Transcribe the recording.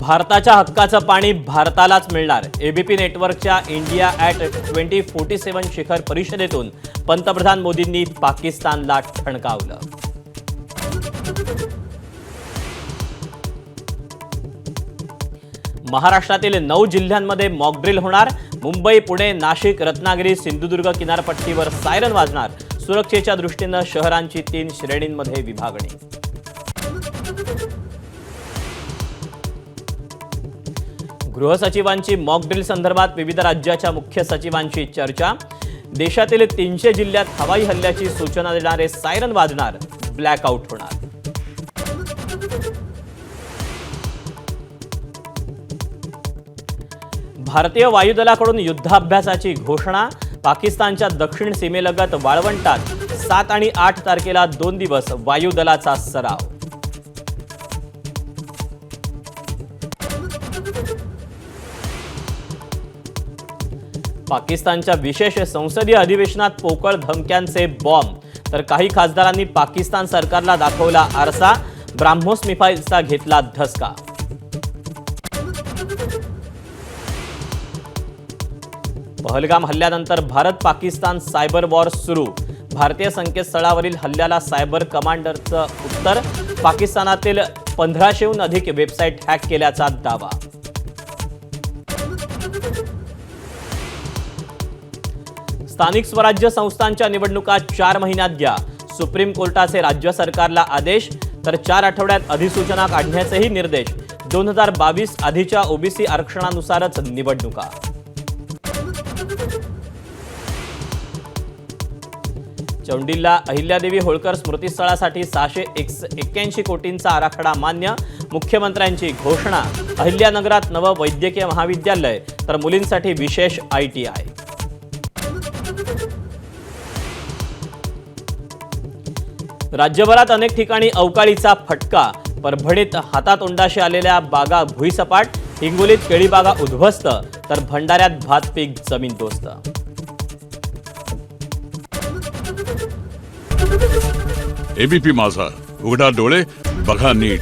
भारताच्या हक्काचं पाणी भारतालाच मिळणार. एबीपी नेटवर्कच्या India at twenty forty seven शिखर परिषदेतून पंतप्रधान मोदींनी पाकिस्तानला ठणकावलं. महाराष्ट्रातील नऊ जिल्ह्यांमध्ये मॉकड्रिल होणार. मुंबई पुणे नाशिक रत्नागिरी सिंधुदुर्ग किनारपट्टीवर सायरन वाजणार. सुरक्षेच्या दृष्टीनं शहरांची तीन श्रेणींमध्ये विभागणी. गृहसचिवांची मॉकड्रिल संदर्भात विविध राज्याच्या मुख्य सचिवांशी चर्चा. देशातील तीनशे जिल्ह्यात हवाई हल्ल्याची सूचना देणारे सायरन वाजणार. ब्लॅकआउट होणार. भारतीय वायुदलाकडून युद्धाभ्यासाची घोषणा. पाकिस्तानच्या दक्षिण सीमेलगत वाळवंटात सात आणि आठ तारखेला दोन दिवस वायुदलाचा सराव. पाकिस्तानच्या विशेष संसदीय अधिवेशनात पोकळ धमक्यांचे बॉम्ब. तर काही खासदारांनी पाकिस्तान सरकारला दाखवला आरसा. ब्राह्मोस मिफाईलचा घेतला धसका. पहलगाम हल्ल्यानंतर भारत पाकिस्तान सायबर वॉर सुरू. भारतीय संकेतस्थळावरील हल्ल्याला सायबर कमांडरचं उत्तर. पाकिस्तानातील पंधराशेहून अधिक वेबसाईट हॅक केल्याचा दावा. स्थानिक स्वराज्य संस्थांच्या निवडणुका चार महिन्यात घ्या. सुप्रीम कोर्टाचे राज्य सरकारला आदेश तर चार आठवड्यात अधिसूचना काढण्याचेही निर्देश. दोन हजार बावीस आधीच्या ओबीसी आरक्षणानुसारच निवडणुका. चौंडीला अहिल्यादेवी होळकर स्मृतीस्थळासाठी सहाशे एक्क्याऐंशी कोटींचा आराखडा मान्य मुख्यमंत्र्यांची घोषणा. अहिल्यानगरात नवं वैद्यकीय महाविद्यालय तर मुलींसाठी विशेष आय टी आय. राज्यभरात अनेक ठिकाणी अवकाळीचा फटका. परभणीत हातातोंडाशी आलेल्या बागा भुईसपाट हिंगोलीत केळीबागा उद्ध्वस्त तर भंडाऱ्यात भात पीक जमीनदोस्त एबीपी माझा. उघडा डोळे बघा नीट.